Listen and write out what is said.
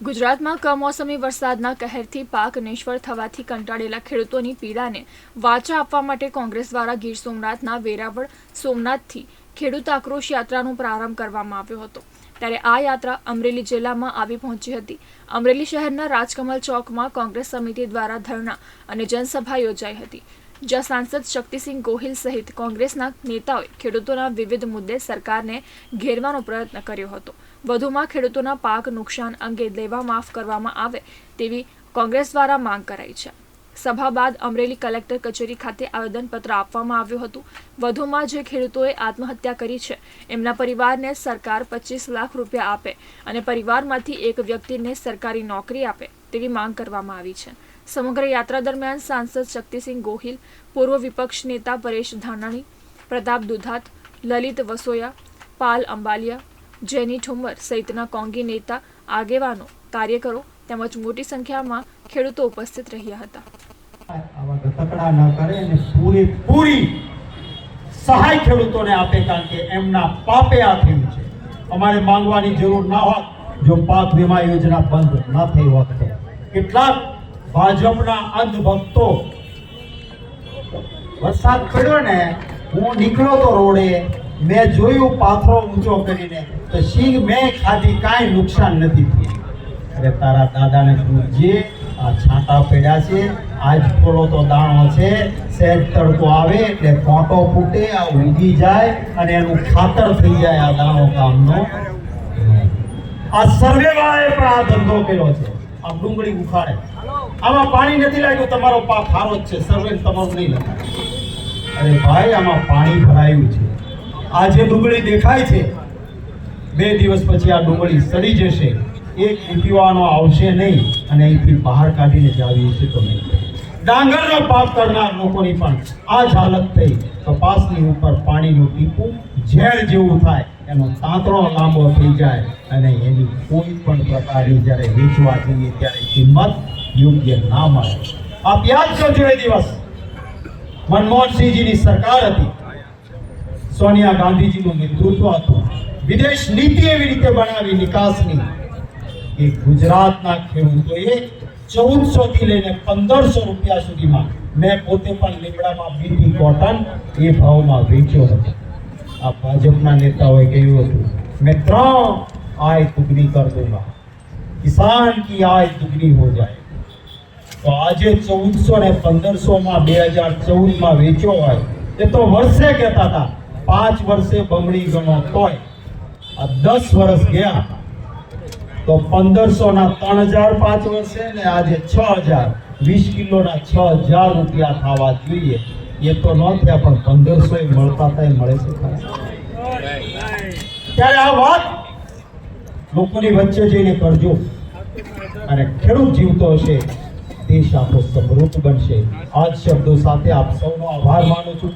ગુજરાતમાં કમોસમી વરસાદના કહેરથી પાક નિષ્ફળ થવાથી કંટાળેલા ખેડૂતોની પીડાને વાચા આપવા માટે કોંગ્રેસ દ્વારા ગીર સોમનાથના વેરાવળ સોમનાથથી ખેડૂત આક્રોશ યાત્રાનો પ્રારંભ કરવામાં આવ્યો હતો. ત્યારે આ યાત્રા અમરેલી જિલ્લામાં આવી પહોંચી હતી. અમરેલી શહેરના રાજકમલ ચોકમાં કોંગ્રેસ સમિતિ દ્વારા ધરણા અને જનસભા યોજાઈ હતી, જ્યાં સાંસદ શક્તિસિંહ ગોહિલ સહિત કોંગ્રેસના નેતાઓએ ખેડૂતોના વિવિધ મુદ્દે સરકારને ઘેરવાનો પ્રયત્ન કર્યો હતો. વધુમાં ખેડૂતોના પાક નુકસાન અંગે લેવા માફ કરવામાં આવે તેવી કોંગ્રેસ દ્વારા માંગ કરાઈ છે. સભા બાદ અમરેલી કલેક્ટર કચેરી ખાતે આવેદનપત્ર આપવામાં આવ્યું હતું. વધુમાં જે ખેડૂતોએ આત્મહત્યા કરી છે, એમના પરિવારને સરકાર પચીસ લાખ રૂપિયા આપે અને પરિવારમાંથી એક વ્યક્તિને સરકારી નોકરી આપે તેવી માંગ કરવામાં આવી છે. સમગ્ર યાત્રા દરમિયાન સાંસદ શક્તિસિંહ ગોહિલ, પૂર્વ વિપક્ષ નેતા પરેશ ધાનાણી, પ્રતાપ દુધાત, લલિત વસોયા, પાલ અંબાલિયા, જેની ઠુમ્મર સહિતના કોંગી નેતા, આગેવાનો, કાર્યકરો તેમજ મોટી સંખ્યામાં ખેડૂતો ઉપસ્થિત રહ્યા હતા. આવા ગતકડા ન કરે અને પૂરેપૂરી સહાય ખેડૂતોને આપે કારણ કે એમના પાપે આ થયું છે. અમારે માંગવાની જરૂર ના હોત જો પાક વીમા યોજના બંધ ન થઈ હોત તો કેટલાક ભાજપના અંધભક્તો વરસાદ પડ્યો ને, હું નીકળ્યો તો રોડે, મેં જોયું પાથરો ઊંચો કરીને, તો સિંહ મેં ખાધી, કાંઈ નુકસાન નથી થયું. અરે તારા દાદાને જે આ છાંટા પડ્યા છે આજ થોડો તો દાણો છે સહેજ તડકો આવે એટલે ફોટો ફૂટે, આ ઉગી જાય અને એનું ખાતર થઈ જાય આ દાણો કામનો. આ સર્વે વાળાએ પણ આ ધંધો કર્યો છે. આ ડુંગળી ઉખાડે. આમાં પાણી નથી લાગ્યું, તમારો પાક સારો જ છે. સર્વે તમારું નહીં લખાય. અરે ભાઈ, આમાં પાણી ભરાયું છે. આ જે ડુંગળી દેખાય છે. બે દિવસ પછી આ ડુંગળી સડી જશે. એક પીવાનો આવશે નહીં અને અહીંથી બહાર કાઢીને જ આવીએ છે તો નહીં. ડાંગરનો પાક કરનાર લોકોની પણ આ જ હાલત થઈ. કપાસની ઉપર પાણીનું ટીપું ઝેર જેવું થાય, એનો તાંતણો લાંબો થઈ જાય અને એની કોઈ પણ પ્રકારની જ્યારે વેચવા જઈએ ત્યારે કિંમત યોગ્ય ના મળે. આપ યાદ કરજો એ દિવસ. મનમોહનસિંહજીની સરકાર હતી. સોનિયા ગાંધીજીનું નેતૃત્વ હતું. વિદેશ નીતિ એવી રીતે બનાવી નિકાસની. કે ગુજરાતના ખેડૂતોએ ચૌદસો થી લઈને પંદરસો રૂપિયા સુધીમાં મેં પોતે પણ લીમડામાં બીપી કોટન એ ભાવમાં વેચ્યો હતો. આ ભાજપના નેતાઓએ કહ્યું હતું, મેં ત્રણ આય દુગની કર દૂંગા કિસાન કી આય દુગની હો જાય. તો આજે ચૌદસો ને પંદરસોમાં બે હજાર ચૌદમાં વેચ્યો હોય, એ તો વર્ષે કહેતા હતા, પાંચ વર્ષે બમણી ગણો તોય. આ દસ વર્ષ ગયા તો પંદરસો ના ત્રણ હજાર પાંચ વર્ષે ને આજે છ હજાર. વીસ કિલોના છ હજાર રૂપિયા થવા જોઈએ. એ તો ન થયા, પણ પંદરસો એ મળતા થાય મળે છે ત્યારે આ વાત લોકોની વચ્ચે જઈને કરજો. અને ખેડૂત જીવતો હશે, દેશ આખો સમૃદ્ધ બનશે. આ શબ્દો સાથે આપ સૌનો આભાર માનું છું.